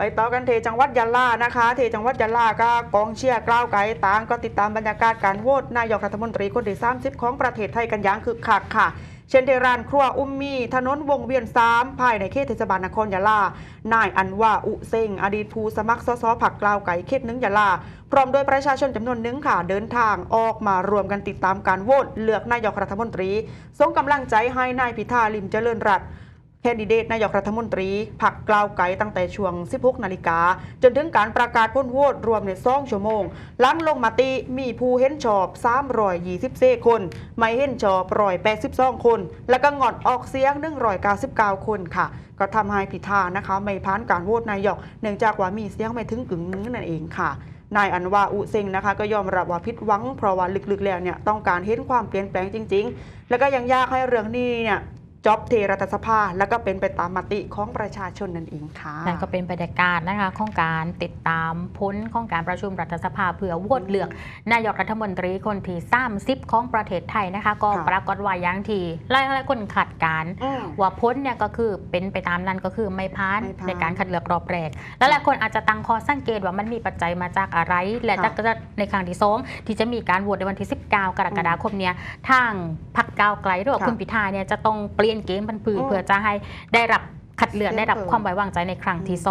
ไปต่อกันเทจังหวัดยะลานะคะ เทจังหวัดยะลาก็กองเชียร์กล้าวไก่ต่างก็ติดตามบรรยากาศการโหวตนายกรัฐมนตรีคนที่ 30 ของประเทศไทยกันอย่างคึกคักค่ะเช่นเทรานครัวอุ้มมี ถนนวงเวียนสามภายในเขตเทศบาลนครยะลา นายอันว่าอุเซงอดีตผู้สมัครสสผักกล้าวไก่เขตหนึ่งยะลา พร้อมด้วยประชาชนจำนวนหนึ่งค่ะเดินทางออกมารวมกันติดตามการโหวตเลือกนายกรัฐมนตรีส่งกำลังใจให้นายพิธาลิมเจริญรัตน์ นดิเดตนายกรัฐมนตรีผักกล่าวไก่ตั้งแต่ช่วง 16 นาฬิกา จนถึงการประกาศพ้นโหวตรวมในสองชั่วโมง หลังลงมติมีผู้เห็นชอบ 324 คน ไม่เห็นชอบ182 คน และก็งดออกเสียง 199 คนค่ะ ก็ทำให้พิธานะคะ ไม่ผ่านการโหวตนายก เนื่องจากว่ามีเสียงไม่ถึงกึ่งนึงนั่นเองค่ะนายอันวาอุเซงนะคะก็ยอมรับว่าผิดหวังเพราะว่าลึกๆ แล้วเนี่ยต้องการเห็นความเปลี่ยนแปลงจริง ๆ แล้วก็ยังยากให้เรื่องนี้เนี่ย จอบเทรัฐสภา แล้วก็เป็นไปตามมติของประชาชนนั่นเองค่ะนั่นก็เป็นบรรยากาศนะคะของการติดตามพ้นของการประชุมรัฐสภาเพื่อโหวตเลือก นายกรัฐมนตรีคนที่30ของประเทศไทยนะคะ ก็ค่ะปรากฏว่าอยังทีหลายๆคนขัดการอืมว่าพ้นเนี่ยก็คือเป็นไปตามนั้นก็คือไม่พ้านไม่ผ่านในการคัดเลือกรอบแรกและหลายคนอาจจะตั้งข้อสังเกตว่ามันมีปัจจัยมาจากอะไร และค่ะถ้าในครั้งที่สองที่จะมีการโหวตในวันที่ 19 กรกฎาคมเนี่ยทางพรรค ก้าวไกลหรือว่าค่ะคุณพิธาเนี่ยจะต้องเปลี่ยนเกมบันพืออืมเพื่อจะให้ได้รับคัดเลือกเสียงได้รับเพิ่มความไว้วางใจในครั้งที่สอง